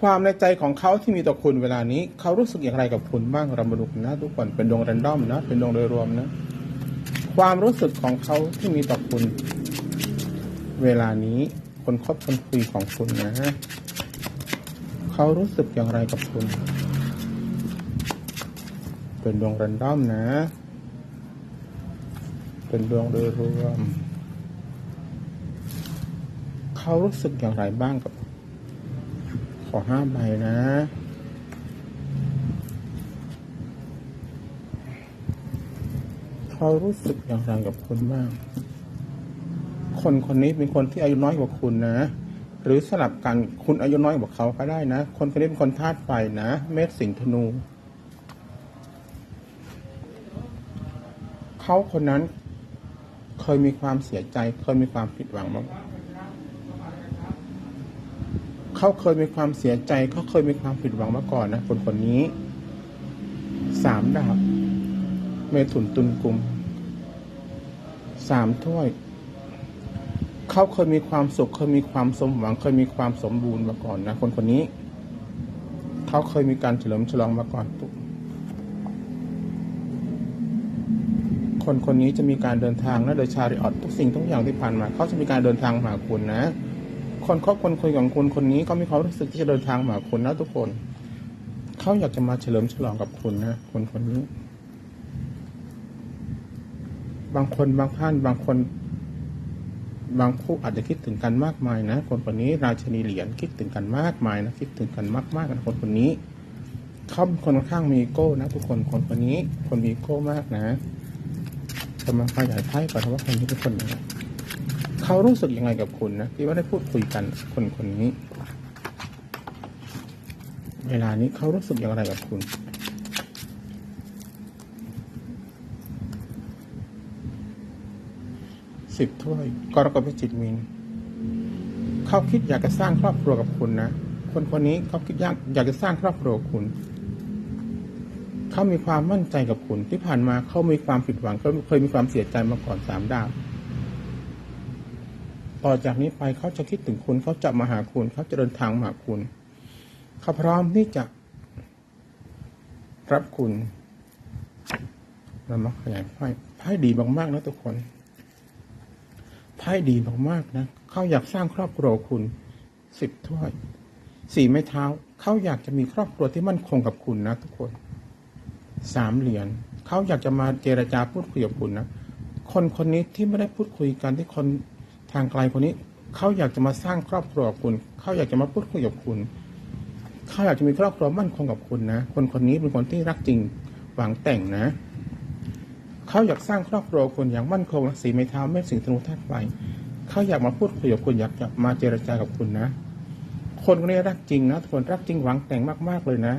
ความในใจของเขาที่มีต่อคุณเวลานี้ เขารู้สึกอย่างไรกับคุณบ้างเรามาดูกันะ ทุกคนเป็นดวงแรนดอมนะ เป็นดวงโดยรวมนะ ความรู้สึกของเขาที่มีต่อคุณ เวลานี้คนคบคนคุยของคุณนะฮะเขารู้สึกอย่างไรกับคุณ เป็นดวงแรนดอมนะ เป็นดวงโดยรวม เขารู้สึกอย่างไรบ้างกับ อห้าใบนะ เขารู้สึกอย่างไรกับคุณบ้าง คนคนนี้เป็นคนที่อายุน้อยกว่าคุณนะ หรือสลับกันคุณอายุน้อยกว่าเขาก็ได้นะ คนคนนี้เป็นคนธาตุไฟนะ เมษสิงห์ธนู เขาคนนั้นเคยมีความเสียใจ เคยมีความผิดหวังบ้าง เขาเคยมีความเสียใจ เขาเคยมีความผิดหวังมาก่อนนะคนคนนี้ สามดาบ เมถุนตุนกุม สามถ้วย เขาเคยมีความสุข เคยมีความสมหวัง เคยมีความสมบูรณ์มาก่อนนะคนคนนี้ เขาเคยมีการเฉลิมฉลองมาก่อนทุกคนคนนี้จะมีการเดินทางและโดยชาริออตทุกสิ่งทุกอย่างที่ผ่านมา เขาจะมีการเดินทางมหาคุณนะ คนคบคนคุยของคุณคนนี้ก็มีความรู้สึกที่จะเดินทางมาคุณนะทุกคนเขาอยากจะมาเฉลิมฉลองกับคุณนะคนคนนี้ บางคนบางท่านบางคน บางคู่อาจจะคิดถึงกันมากมายนะคนคนนี้ราชนีเหรียญคิดถึงกันมากมายนะคิดถึงกันมากๆนะคนคนนี้เขาเป็นคนค่อนข้างมีอีโก้นะทุกคนคนคนนี้ คนมีอีโก้มากนะจะมาขยายไพ่ก่อนนะว่าคนนี้เป็นคนยังไง เขารู้สึกยังไงกับคุณนะที่ว่าได้พูดคุยกันคนคนนี้ เวลานี้เขารู้สึกอย่างไรกับคุณสิบถ้วยกรกฎพิจิตมีนเขาคิดอยากจะสร้างครอบครัวกับคุณนะคนคนนี้เขาคิดอยากอยากจะสร้างครอบครัวคุณเขามีความมั่นใจกับคุณที่ผ่านมาเขามีความผิดหวังเขาเคยมีความเสียใจมาก่อนสามดาว ต่อจากนี้ไปเขาจะคิดถึงคุณเขาจะมาหาคุณเขาจะเดินทางมาหาคุณเขาพร้อมที่จะรับคุณเรามาขยายไพ่ไพ่ดีมากๆนะทุกคนไพ่ดีมากๆนะเขาอยากสร้างครอบครัวคุณสิบถ้วยสี่ไม้เท้าเขาอยากจะมีครอบครัวที่มั่นคงกับคุณนะทุกคนสามเหรียญเขาอยากจะมาเจรจาพูดคุยกับคุณนะคนคนนี้ที่ไม่ได้พูดคุยกันที่คน ทางไกลคนนี้ เขาอยากจะมาสร้างครอบครัวกับคุณ เขาอยากจะมาพูดคุยกับคุณ เขาอยากจะมีครอบครัวมั่นคงกับคุณนะ คนคนนี้เป็นคนที่รักจริงหวังแต่งนะ เขาอยากสร้างครอบครัวคุณอย่างมั่นคงสีไม้เท้าไม่สิ่งธนูธาตุไฟเขาอยากมาพูดคุยกับคุณอยากจะมาเจรจากับคุณนะ คนคนนี้รักจริงนะทุกคนรักจริงหวังแต่งมากๆเลยนะ